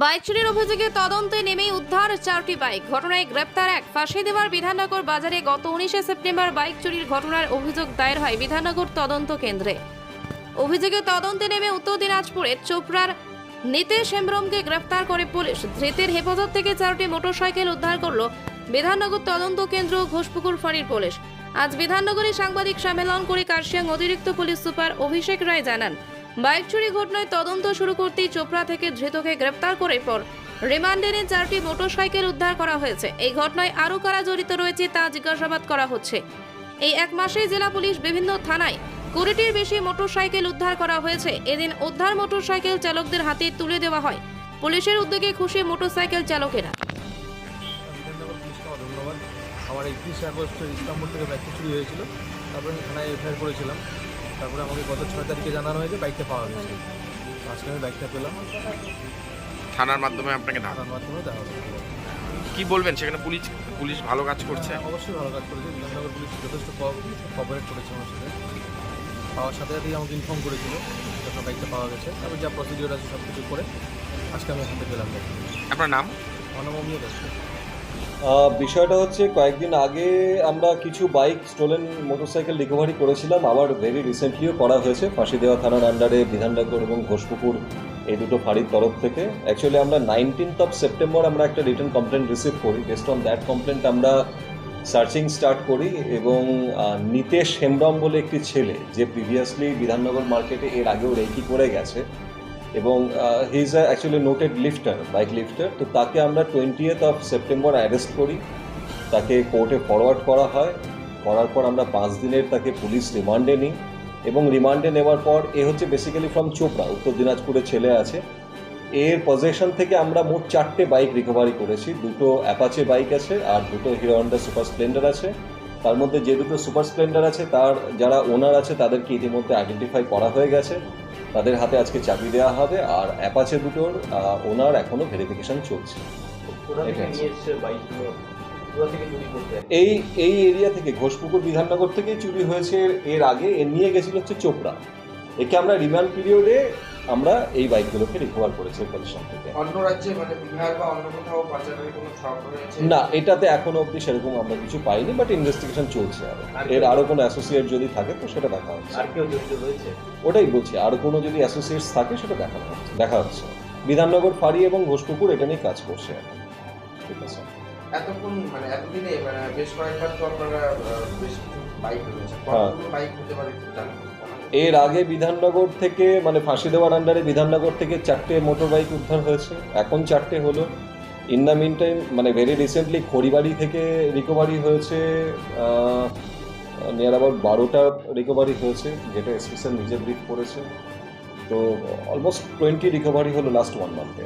Bike চুরির অভিযোগে তদন্তে নেমেই উদ্ধার চারটি বাইক। ঘটনায় গ্রেপ্তার এক। ফাঁসি দেওয়ার বিধাননগর বাজারে গত উনিশে সেপ্টেম্বর বাইক চুরির ঘটনার অভিযোগ দায়ের হয় বিধাননগর তদন্ত কেন্দ্রে। অভিযোগে তদন্তে নেমে উত্তর দিনাজপুরের চোপড়ার নিতেশ হেমব্রমকে গ্রেপ্তার করে পুলিশ। ধৃতের হেফাজত থেকে চারটি মোটরসাইকেল উদ্ধার করল বিধাননগর তদন্ত কেন্দ্র ঘোষপুকুর ফাঁড়ির পুলিশ। আজ বিধাননগরে সাংবাদিক সম্মেলন করে কার্শিয়াং অতিরিক্ত পুলিশ সুপার অভিষেক রায় জানান বাইক চুরি ঘটনায় তদন্ত শুরু করতেই চোপড়া থেকে ধৃতকে গ্রেপ্তার করে পর রিমান্ডে নিয়ে চারটি মোটরসাইকেল উদ্ধার করা হয়েছে। এই ঘটনায় আরও কারা জড়িত রয়েছে তা জিজ্ঞাসাবাদ করা হচ্ছে। এই এক মাসেই জেলা পুলিশ বিভিন্ন থানায় কুড়িটির বেশি মোটরসাইকেল উদ্ধার করা হয়েছে। এদিন উদ্ধার মোটরসাইকেল চালকদের হাতে তুলে দেওয়া হয়। পুলিশের উদ্যোগে খুশি মোটরসাইকেল চালকেরা। আমার একত্রিশে আগস্ট ইসলামপুর থেকে বাইকটা চুরি হয়েছিল। তারপরে থানায় এফআইআর করেছিলাম। তারপরে আমাকে গত ছয় তারিখে জানানো হয়েছে বাইকটা পাওয়া গেছে। আজকে আমি বাইকটা পেলাম। থানার মাধ্যমে আপনাকে থানার মাধ্যমে দেখা হচ্ছে কি বলবেন? সেখানে পুলিশ পুলিশ ভালো কাজ করছে? হ্যাঁ, অবশ্যই ভালো কাজ করেছে। বিধাননগর পুলিশ যথেষ্ট কোঅপারেট করেছে আমার সাথে। পাওয়ার সাথে সাথেই আমাকে ইনফর্ম করেছিল যখন বাইকটা পাওয়া গেছে। তারপর যা প্রসিডিওর আছে সব কিছু করে আজকে আমি এখান থেকে পেলাম। আপনার নাম? অনমমীয় দর্শক আহ, বিষয়টা হচ্ছে কয়েকদিন আগে আমরা কিছু বাইক স্টোলেন মোটরসাইকেল রিকভারি করেছিলাম। আবার ভেরি রিসেন্টলিও করা হয়েছে। ফাঁসি দেওয়া থানার আন্ডারে বিধাননগর এবং ঘোষপুকুর এই দুটো ফাঁড়ির তরফ থেকে। অ্যাকচুয়ালি আমরা নাইনটিন্থ অফ সেপ্টেম্বর আমরা একটা রিটার্ন কমপ্লেন রিসিভ করি। বেস্ট অন দ্যাট কমপ্লেন্ট আমরা সার্চিং স্টার্ট করি এবং নিতেশ হেমব্রম বলে একটি ছেলে, যে প্রিভিয়াসলি বিধাননগর মার্কেটে এর আগেও রেকি করে গেছে এবং he is actually noted lifter bike lifter তো তাকে আমরা টোয়েন্টিয়েথ অফ সেপ্টেম্বর অ্যারেস্ট করি। তাকে কোর্টে ফরওয়ার্ড করা হয়। করার পর আমরা পাঁচ দিনের তাকে পুলিশ রিমান্ডে নিই এবং রিমান্ডে নেওয়ার পর এ হচ্ছে বেসিক্যালি ফ্রম চোপড়া উত্তর দিনাজপুরের ছেলে আছে। এর পজেশন থেকে আমরা মোট চারটে বাইক রিকভারি করেছি। দুটো অ্যাপাচে বাইক আছে আর দুটো হিরো হন্ডা সুপার স্প্লেন্ডার আছে। তার মধ্যে যে দুটো সুপার স্প্লেন্ডার আছে, তার যারা ওনার আছে, তাদেরকে ইতিমধ্যে আইডেন্টিফাই করা হয়ে গেছে। তাদের হাতে আজকে চাকরি দেওয়া হবে আর অ্যাপাচে দুটোর ওনার এখনও ভেরিফিকেশন চলছে। এই এই এরিয়া থেকে ঘোষপুকুর বিধাননগর থেকেই চুরি হয়েছে এর আগে। এ নিয়ে গেছিল হচ্ছে চোপড়া। একে আমরা রিমান্ড পিরিয়ডে আমরা এই বাইকগুলোকে রিকভার করেছি পজিশন থেকে। অন্য রাজ্যে মানে বিহার বা অন্য কোথাও পাচারের কোনো ছক রয়েছে? না এটাতে এখনও অবধি সেরকম আমরা কিছু পাইনি বাট ইনভেস্টিগেশন চলছে আরও। এর আরও কোনো অ্যাসোসিয়েট যদি থাকে তো সেটা দেখা হচ্ছে। আর কেউ জড়িত রয়েছে? ওটাই বলছি আর কোনো যদি অ্যাসোসিয়েটস থাকে সেটা দেখা হচ্ছে দেখা হচ্ছে। বিধাননগর ফাঁড়ি এবং ঘোষপুকুর এটা নিয়ে কাজ করছে। ঠিক আছে। এতক্ষণ মানে এতদিনে মানে বেশ কয়েকবার তো আপনারা বেশ কিছু বাইক রয়েছে। হ্যাঁ। বাইক হতে পারে জানান এর আগে বিধাননগর থেকে মানে ফাঁসি দেওয়ার আন্ডারে বিধাননগর থেকে চারটে মোটর বাইক উদ্ধার হয়েছে। এখন চারটে হলো। ইন দ্য মিন টাইম মানে ভেরি রিসেন্টলি খড়িবাড়ি থেকে রিকভারি হয়েছে নিয়ার অ্যাবাউট বারোটা রিকভারি হয়েছে, যেটা স্পেশাল নিজে ব্রিফ করেছে। তো অলমোস্ট টোয়েন্টি রিকভারি হলো লাস্ট ওয়ান মান্থে